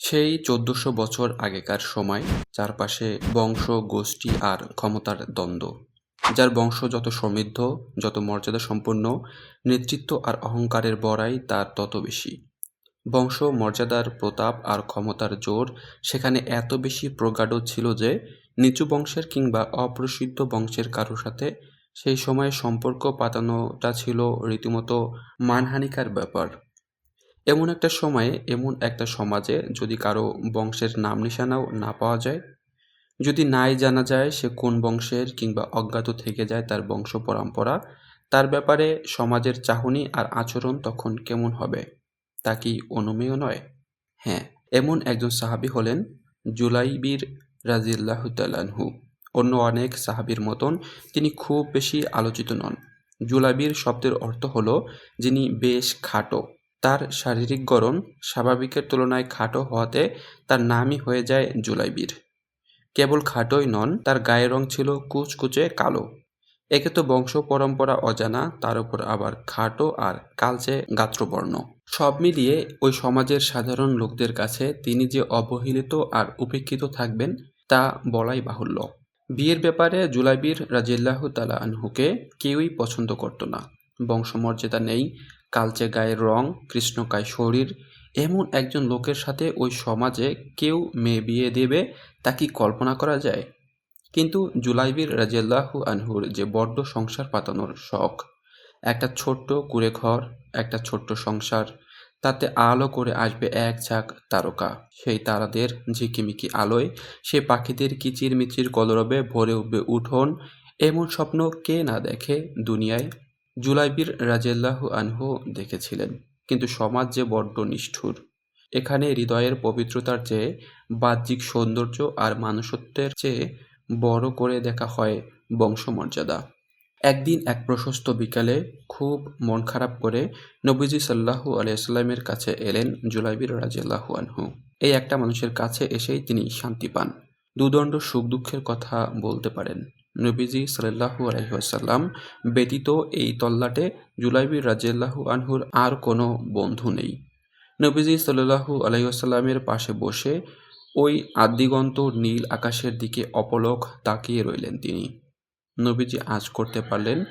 সেই চোদ্দশো বছর আগেকার সময় চারপাশে বংশ, গোষ্ঠী আর ক্ষমতার দ্বন্দ্ব, যার বংশ যত সমৃদ্ধ, যত মর্যাদা সম্পন্ন নেতৃত্ব আর অহংকারের বড়াই তার তত বেশি। বংশ, মর্যাদার প্রতাপ আর ক্ষমতার জোর সেখানে এত বেশি প্রগাঢ় ছিল যে নিচু বংশের কিংবা অপ্রসিদ্ধ বংশের কারোর সাথে সেই সময়ে সম্পর্ক পাতানোটা ছিল রীতিমতো মানহানিকার ব্যাপার। এমন একটা সময়ে, এমন একটা সমাজে যদি কারও বংশের নাম নিশানাও না পাওয়া যায়, যদি নাই জানা যায় সে কোন বংশের কিংবা অজ্ঞাত থেকে যায় তার বংশ পরম্পরা, তার ব্যাপারে সমাজের চাহনি আর আচরণ তখন কেমন হবে, তা কি অনুমেয় নয়? হ্যাঁ এমন একজন সাহাবি হলেন জুলাইবির রাজিল্লাহ তালানহু অন্য অনেক সাহাবির মতন তিনি খুব বেশি আলোচিত নন। জুলাইবির শব্দের অর্থ হলো যিনি বেশ খাটো। তার শারীরিক গড়ন স্বাভাবিকের তুলনায় খাটো হওয়াতে তার নামই হয়ে যায় জুলাইবির। কেবল খাটোই নন, তার গায়ের রং ছিল কুচকুচে কালো। একে তো বংশ পরম্পরা অজানা, তার উপর আবার খাটো আর কালচে গাত্রবর্ণ। সব মিলিয়ে ওই সমাজের সাধারণ লোকদের কাছে তিনি যে অবহেলিত আর উপেক্ষিত থাকবেন, তা বলাই বাহুল্য। বিয়ের ব্যাপারে জুলাইবির রাজিল্লাহ তালা আনহুকে কেউই পছন্দ করত না। বংশমর্যাদা নেই কালচে গায়ের রং কৃষ্ণকায় শরীর, এমন একজন লোকের সাথে ওই সমাজে কেউ মেয়ে বিয়ে দেবে তা কি কল্পনা করা যায়? কিন্তু জুলাইবির রাজিয়াল্লাহু আনহুর যে বড্ড সংসার পাতানোর শখ, একটা ছোট্ট কুড়ে ঘর একটা ছোট্ট সংসার, তাতে আলো করে আসবে এক ঝাঁক তারকা। সেই তারাদের ঝিকিমিকি আলোয় সে পাখিদের কিচিরমিচির কলরবে ভরে উঠবে উঠোন, এমন স্বপ্ন কে না দেখে দুনিয়ায় জুলাইবির রাজিয়াল্লাহু আনহু দেখেছিলেন, কিন্তু সমাজ যে বড্ড নিষ্ঠুর। এখানে হৃদয়ের পবিত্রতার চেয়ে বাহ্যিক সৌন্দর্য আর মানুষত্বের চেয়ে বড় করে দেখা হয় বংশমর্যাদা। একদিন এক প্রশস্ত বিকালে খুব মন খারাপ করে নবীজি সাল্লাহু আলাইসাল্লামের কাছে এলেন জুলাইবির রাজিয়াল্লাহু আনহু। এই একটা মানুষের কাছে এসেই তিনি শান্তি পান। দুদণ্ড সুখ দুঃখের কথা বলতে পারেন। নবীজি সাল্লাহু আলহিহাসাল্লাম ব্যতীত এই তল্লাটে জুলাইবির রাজিয়াল্লাহু আনহুর আর কোনো বন্ধু নেই। নবীজি সাল্লাহু আলহিহাসাল্লামের পাশে বসে ওই আদিগন্ত নীল আকাশের দিকে অপলক তাকিয়ে রইলেন তিনি। নবীজি আজ করতে পারলেন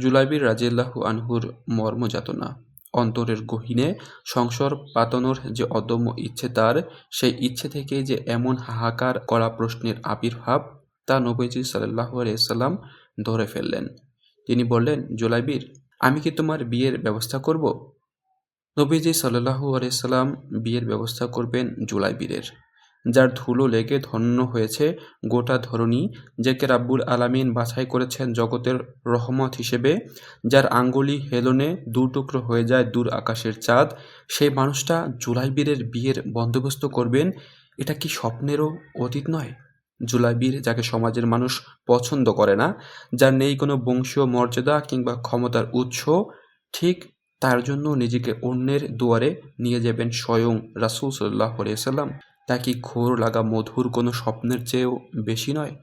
জুলাইবির রাজিয়াল্লাহু আনহুর মর্মযাতনা। অন্তরের গহীনে সংসর পাতানোর যে অদম্য ইচ্ছে তার, সেই ইচ্ছে থেকে যে এমন হাহাকার করা প্রশ্নের আবির্ভাব তা নবীজি সাল্লাহ আলাইসাল্লাম ধরে ফেললেন। তিনি বললেন, জুলাইবির, আমি কি তোমার বিয়ের ব্যবস্থা করব? নবীজি সাল্লাহু আলাইসাল্লাম বিয়ের ব্যবস্থা করবেন জুলাইবিরের, যার ধুলো লেগে ধন্য হয়েছে গোটা ধরনী যাকে রাব্বুল আলামিন বাছাই করেছেন জগতের রহমত হিসেবে, যার আঙ্গুলি হেলনে দু টুকরো হয়ে যায় দূর আকাশের চাঁদ, সেই মানুষটা জুলাইবীরের বিয়ের বন্দোবস্ত করবেন, এটা কি স্বপ্নেরও অতীত নয়? জুলাইবীর, যাকে সমাজের মানুষ পছন্দ করে না, যার নেই কোনো বংশীয় মর্যাদা কিংবা ক্ষমতার উৎস, ঠিক তার জন্য নিজেকে অন্যের দুয়ারে নিয়ে যাবেন স্বয়ং রাসুল সাল্লাহ সাল্লাম তা কি ঘোর লাগা মধুর কোনো স্বপ্নের চেয়েও বেশি নয়?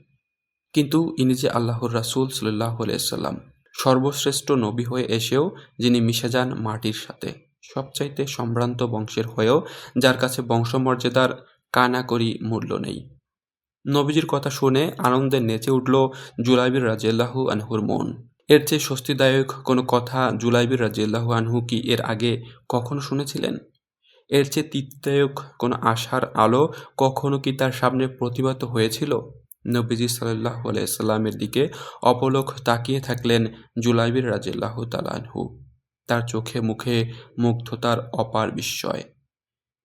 কিন্তু ইনি যে আল্লাহর রাসুল সাল্লাহ সাল্লাম সর্বশ্রেষ্ঠ নবী হয়ে এসেও যিনি মিশে যান মাটির সাথে। সবচাইতে সম্ভ্রান্ত বংশের হয়েও যার কাছে বংশমর্যাদার কানাকরি মূল্য নেই। নবীজির কথা শুনে আনন্দে নেচে উঠল জুলাইবির রাজিয়াল্লাহু আনহুর মন। এর চেয়ে স্বস্তিদায়ক কোনো কথা জুলাইবির রাজিয়াল্লাহু আনহু কি এর আগে কখনো শুনেছিলেন? এর চেয়ে তৃপ্তায়ক কোনো আশার আলো কখনো কি তার সামনে প্রতিভাত হয়েছিল? নবীজি সাল্লাহ আলাইসাল্লামের দিকে অপলক তাকিয়ে থাকলেন জুলাইবির রাজিল্লাহ তালানহু তার চোখে মুখে মুগ্ধতার অপার বিস্ময়।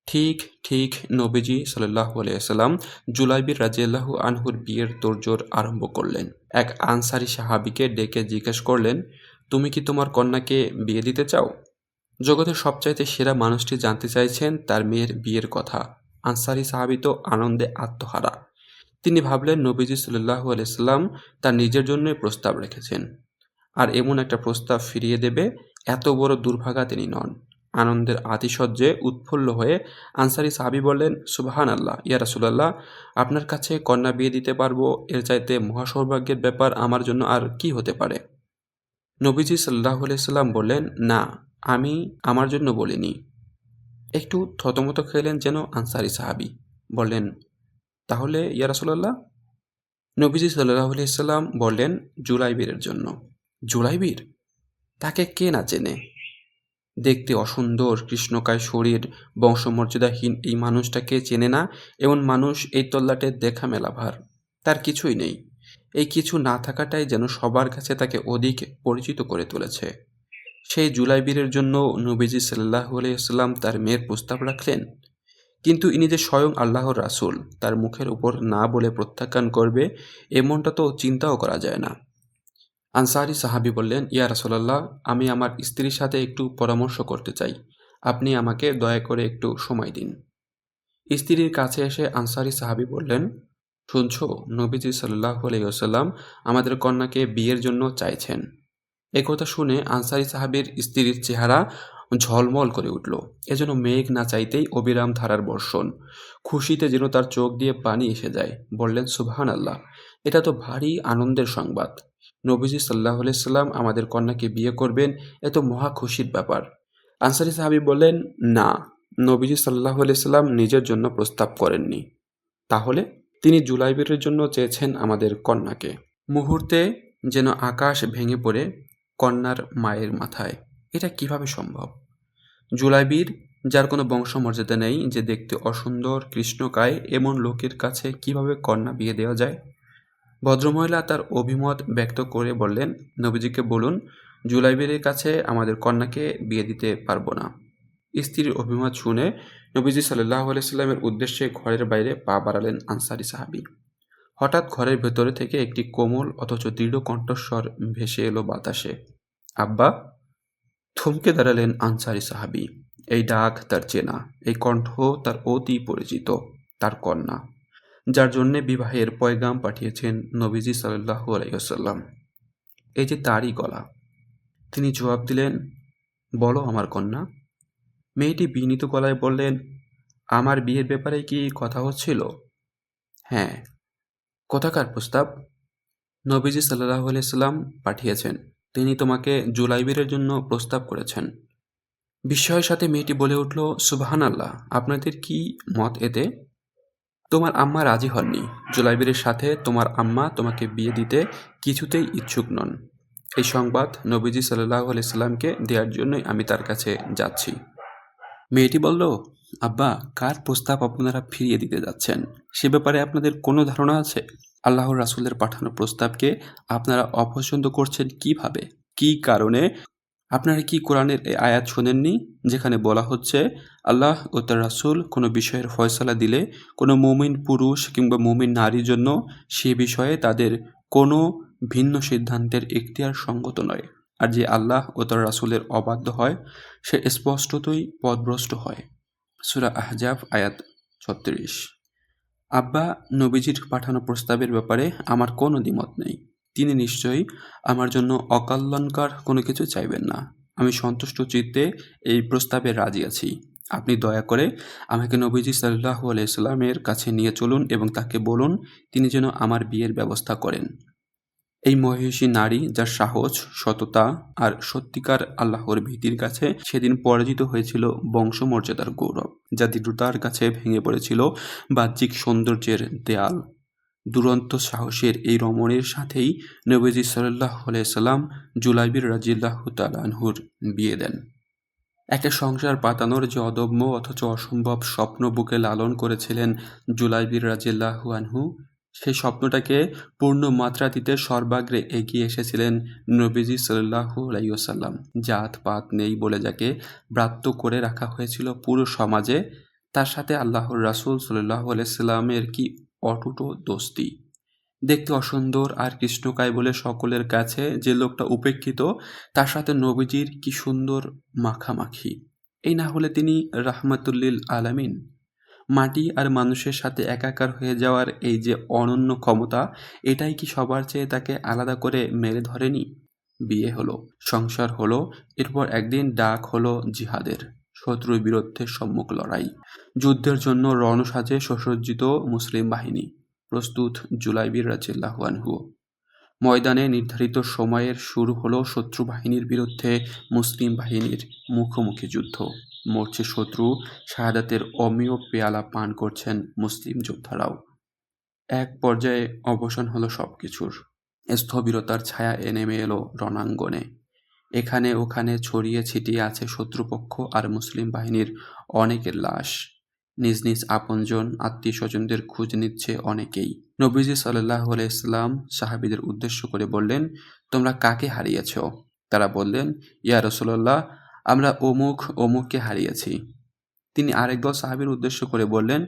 ঠিক ঠিক, নবীজি সাল্লাহ আলাইসাল্লাম জুলাইবির রাজিয়াল্লাহ আনহুর বিয়ের তোড়জোড় আরম্ভ করলেন। এক আনসারি সাহাবিকে ডেকে জিজ্ঞেস করলেন, তুমি কি তোমার কন্যাকে বিয়ে দিতে চাও? জগতের সবচাইতে সেরা মানুষটি জানতে চাইছেন তার মেয়ের বিয়ের কথা। আনসারি সাহাবি তো আনন্দে আত্মহারা। তিনি ভাবলেন, নবীজি সাল্লাহ আলাইসাল্লাম তার নিজের জন্যই প্রস্তাব রেখেছেন। আর এমন একটা প্রস্তাব ফিরিয়ে দেবে, এত বড় দুর্ভাগা তিনি নন। আনন্দের আতিশয্যে উৎফুল্ল হয়ে আনসারি সাহাবি বললেন সুবাহান আল্লাহ ইয়া রাসুলাল্লাহ, আপনার কাছে কন্যা বিয়ে দিতে পারব, এর চাইতে মহাসৌভাগ্যের ব্যাপার আমার জন্য আর কি হতে পারে? নবীজি সাল্লাহ আলাইসাল্লাম বললেন, না, আমি আমার জন্য বলিনি। একটু থতমত খেলেন যেন আনসারি সাহাবি। বললেন, তাহলে, ইয়া রাসূলুল্লাহ? নবীজি আলাইহি সাল্লাম বললেন, জুলাইবিরের জন্য। জুলাইবির? তাকে কে না চেনে? দেখতে অসুন্দর, কৃষ্ণকায় শরীর, বংশমর্যাদাহীন এই মানুষটাকে চেনে না? এমন মানুষ এই তল্লাটে দেখা মেলা ভার তার কিছুই নেই। এই কিছু না থাকাটাই যেন সবার কাছে তাকে অধিক পরিচিত করে তুলেছে। সেই জুলাইবীরের জন্য নবীজি সাল্লাহ আলাইসাল্লাম তার মেয়ের প্রস্তাব রাখলেন। কিন্তু ইনি যে স্বয়ং আল্লাহর রাসুল, তার মুখের উপর না বলে প্রত্যাখ্যান করবে, এমনটা তো চিন্তাও করা যায় না। আনসারি সাহাবি বললেন, ইয়া রাসূলুল্লাহ, আমি আমার স্ত্রীর সাথে একটু পরামর্শ করতে চাই। আপনি আমাকে দয়া করে একটু সময় দিন। স্ত্রীর কাছে এসে আনসারি সাহাবি বললেন, শুনছো, নবীজি সাল্লাহ আলাইসাল্লাম আমাদের কন্যাকে বিয়ের জন্য চাইছেন। একথা শুনে আনসারি সাহাবির স্ত্রীর চেহারা ঝলমল করে উঠল। এজন্য মেঘ না চাইতেই অবিরাম ধারার বর্ষণ। খুশিতে যেন তার চোখ দিয়ে পানি এসে যায়। বললেন সুবহান আল্লাহ এটা তো ভারী আনন্দের সংবাদ। নবীজি সাল্লাহ সাল্লাম আমাদের কন্যাকে বিয়ে করবেন এ তো মহা খুশির ব্যাপার। আনসারি সাহাবি বললেন, না, নবীজি সাল্লাহ সাল্লাম নিজের জন্য প্রস্তাব করেননি। তাহলে তিনি জুলাইবের জন্য চেয়েছেন আমাদের কন্যাকে। মুহূর্তে যেন আকাশ ভেঙে পড়ে কন্যার মায়ের মাথায়। এটা কীভাবে সম্ভব? জুলাইবির যার কোনো বংশমর্যাদা নেই, যে দেখতে অসুন্দর, কৃষ্ণকায়, এমন লোকের কাছে কীভাবে কন্যা বিয়ে দেওয়া যায়? ভদ্রমহিলা তার অভিমত ব্যক্ত করে বললেন, নবীজিকে বলুন জুলাইবিরের কাছে আমাদের কন্যাকে বিয়ে দিতে পারব না। স্ত্রীর অভিমত শুনে নবীজি সাল্লাহ আলাইস্লামের উদ্দেশ্যে ঘরের বাইরে পা বাড়ালেন আনসারি সাহাবি। হঠাৎ ঘরের ভেতরে থেকে একটি কোমল অথচ দৃঢ় কণ্ঠস্বর ভেসে এলো বাতাসে। আব্বা, থমকে দাঁড়ালেন আনসারি সাহাবি। এই ডাক তার চেনা, এই কণ্ঠ তার অতি পরিচিত, তার কন্যা। যার জন্যে বিবাহের পয়গাম পাঠিয়েছেন নবীজি সাল্লাহ আলাইসাল্লাম এই যে তারই গলা, তিনি জবাব দিলেন, বলো আমার কন্যা। মেয়েটি বিনীত গলায় বললেন, আমার বিয়ের ব্যাপারে কি কথা হচ্ছিল? হ্যাঁ। কোথাকার প্রস্তাব? নবীজি সাল্লাহ আলাইসাল্লাম পাঠিয়েছেন। তিনি তোমাকে জুলাইবিরের জন্য প্রস্তাব করেছেন। বিস্ময়ের সাথে মেয়েটি বলে উঠল সুবাহান আল্লাহ আপনাদের কি মত এতে? তোমার আম্মা রাজি হননি। জুলাইবিরের সাথে তোমার আম্মা তোমাকে বিয়ে দিতে কিছুতেই ইচ্ছুক নন। এই সংবাদ নবীজি সাল্লাহ আলাইসাল্লামকে দেওয়ার জন্যই আমি তার কাছে যাচ্ছি। মেয়েটি বলল, আব্বা, কার প্রস্তাব আপনারা ফিরিয়ে দিতে যাচ্ছেন? সে ব্যাপারে আপনাদের কোনো ধারণা আছে? আল্লাহর রাসুলের পাঠানো প্রস্তাবকে আপনারা অপছন্দ করছেন কীভাবে? কি কারণে আপনারা কি কোরআনের এই আয়াত শোনেননি, যেখানে বলা হচ্ছে, আল্লাহ ও তার রাসুল কোনো বিষয়ের ফয়সলা দিলে কোনো মুমিন পুরুষ কিংবা মুমিন নারীর জন্য সে বিষয়ে তাদের কোনো ভিন্ন সিদ্ধান্তের এখতিয়ার সঙ্গত নয়। আর যে আল্লাহ ও তার রাসুলের অবাধ্য হয়, সে স্পষ্টতই পদভ্রষ্ট হয়। সুরা আহজাব, আয়াত ছত্রিশ। আব্বা নবীজির পাঠানো প্রস্তাবের ব্যাপারে আমার কোনো দ্বিমত নেই। তিনি নিশ্চয়ই আমার জন্য অকল্যাণকর কোনো কিছু চাইবেন না। আমি সন্তুষ্ট চিত্তে এই প্রস্তাবে রাজি আছি। আপনি দয়া করে আমাকে নবীজি সাল্লাহ আলাইসাল্লামের কাছে নিয়ে চলুন এবং তাকে বলুন তিনি যেন আমার বিয়ের ব্যবস্থা করেন। এই মহিষী নারী যার সাহস, সততা আর সত্যিকার আল্লাহর ভীতির কাছে সেদিন পরাজিত হয়েছিল বংশমর্যাদার গৌরব, যা দৃঢ়তার কাছে ভেঙে পড়েছিল বাহ্যিক সৌন্দর্যের দেয়াল। দুরন্ত সাহসের এই রমণের সাথেই নবীজি সাল্লাহ সাল্লাম জুলাইবির রাজিল্লাহ তালানহুর বিয়ে দেন। একটা সংসার পাতানোর যে অদম্য অথচ অসম্ভব স্বপ্ন বুকে লালন করেছিলেন জুলাইবির রাজিল্লাহু আনহু, সেই স্বপ্নটাকে পূর্ণ মাত্রা দিতে সর্বাগ্রে এগিয়ে এসেছিলেন নবীজি সাল্লাহু আলাইসাল্লাম জাত পাত নেই বলে যাকে ব্রাত্য করে রাখা হয়েছিল পুরো সমাজে, তার সাথে আল্লাহর রাসুল সাল্লাহ আলাইসাল্লামের কি অটুট দোস্তি। দেখতে অসুন্দর আর কৃষ্ণকায় বলে সকলের কাছে যে লোকটা উপেক্ষিত, তার সাথে নবীজির কি সুন্দর মাখামাখি। এই না হলে তিনি রাহমাতুল্লিল আলামিন। মাটি আর মানুষের সাথে একাকার হয়ে যাওয়ার এই যে অনন্য ক্ষমতা, এটাই কি সবার চেয়ে তাকে আলাদা করে মেরে ধরেনি? বিয়ে হলো, সংসার হলো, এরপর একদিন ডাক হলো জিহাদের। শত্রুর বিরুদ্ধে সম্মুখ লড়াই। যুদ্ধের জন্য রণসাজে সুসজ্জিত মুসলিম বাহিনী। প্রস্তুত জুলাইবির রাজিল্লাহানহু ময়দানে নির্ধারিত সময়ের শুরু হলো শত্রু বাহিনীর বিরুদ্ধে মুসলিম বাহিনীর মুখোমুখি যুদ্ধ। মরছে শত্রু, শাহাদাতের অমীয় পেয়ালা পান করছেন মুসলিম যোদ্ধারাও। এক পর্যায়ে অবসান হলো সব কিছুর স্থবিরতার ছায়া এ নেমে এলো রণাঙ্গনে। এখানে ওখানে ছড়িয়ে ছিটিয়ে আছে শত্রুপক্ষ আর মুসলিম বাহিনীর অনেকের লাশ। নিজ নিজ আপনজন আত্মীয় স্বজনদের খোঁজ নিচ্ছে অনেকেই। নবীজি সাল্লাহ ইসলাম সাহাবিদের উদ্দেশ্য করে বললেন, তোমরা কাকে হারিয়েছ? তারা বললেন, ইয়া রসুল্লাহ আমরা অমুক অমুককে হারিয়েছি। তিনি আরেক দল সাহাবির উদ্দেশ্য করে বললেন,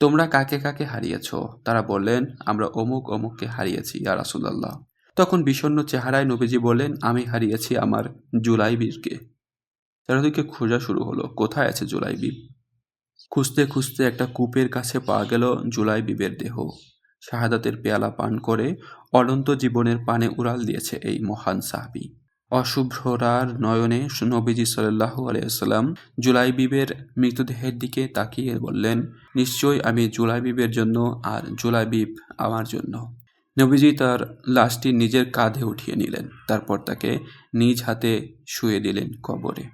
তোমরা কাকে কাকে হারিয়েছ? তারা বললেন, আমরা অমুক অমুককে হারিয়েছি, ইয়া রাসুল্লাহ তখন চেহারায় নবীজি বললেন, আমি হারিয়েছি আমার জুলাইবিরকে চারিদিকে খোঁজা শুরু হলো, কোথায় আছে জুলাইবি খুঁজতে খুঁজতে একটা কূপের কাছে পাওয়া গেল জুলাইবিবের দেহ। শাহাদাতের পেয়ালা পান করে অনন্ত জীবনের পানে উড়াল দিয়েছে এই মহান সাহাবি। অশুভ্ররার নয়নে নবীজি সাল্লাহ আলাইসাল্লাম জুলাইবিবের মৃতদেহের দিকে তাকিয়ে বললেন, নিশ্চয়ই আমি জুলাইবিবের জন্য আর জুলাইবিব আমার জন্য। নবীজি তার লাশটি নিজের কাঁধে উঠিয়ে নিলেন, তারপর তাকে নিজ হাতে শুয়ে দিলেন কবরে।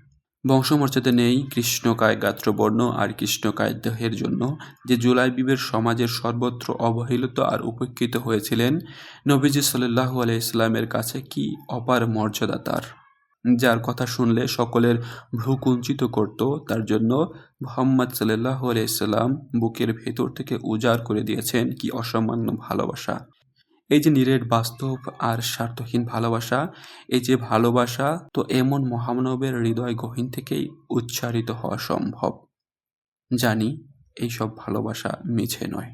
বংশমর্যাদা নেই কৃষ্ণকায় গাত্রবর্ণ আর কৃষ্ণকায় দেহের জন্য। যে জুলাই বিবের সমাজের সর্বত্র অবহেলিত আর উপেক্ষিত হয়েছিলেন, নবীজি সাল্লাহু আলাইসলামের কাছে কি অপার মর্যাদা তার? যার কথা শুনলে সকলের ভ্রু কুঞ্চিত করত, তার জন্য মোহাম্মদ সাল্লাহ আলাইসাল্লাম বুকের ভেতর থেকে উজাড় করে দিয়েছেন কি অসামান্য ভালোবাসা। এই যে নিরেট বাস্তব আর স্বার্থহীন ভালোবাসা, এই যে ভালোবাসা, তো এমন মহামানবের হৃদয় গহীন থেকেই উচ্চারিত হওয়া সম্ভব। জানি, এইসব ভালোবাসা মিছে নয়।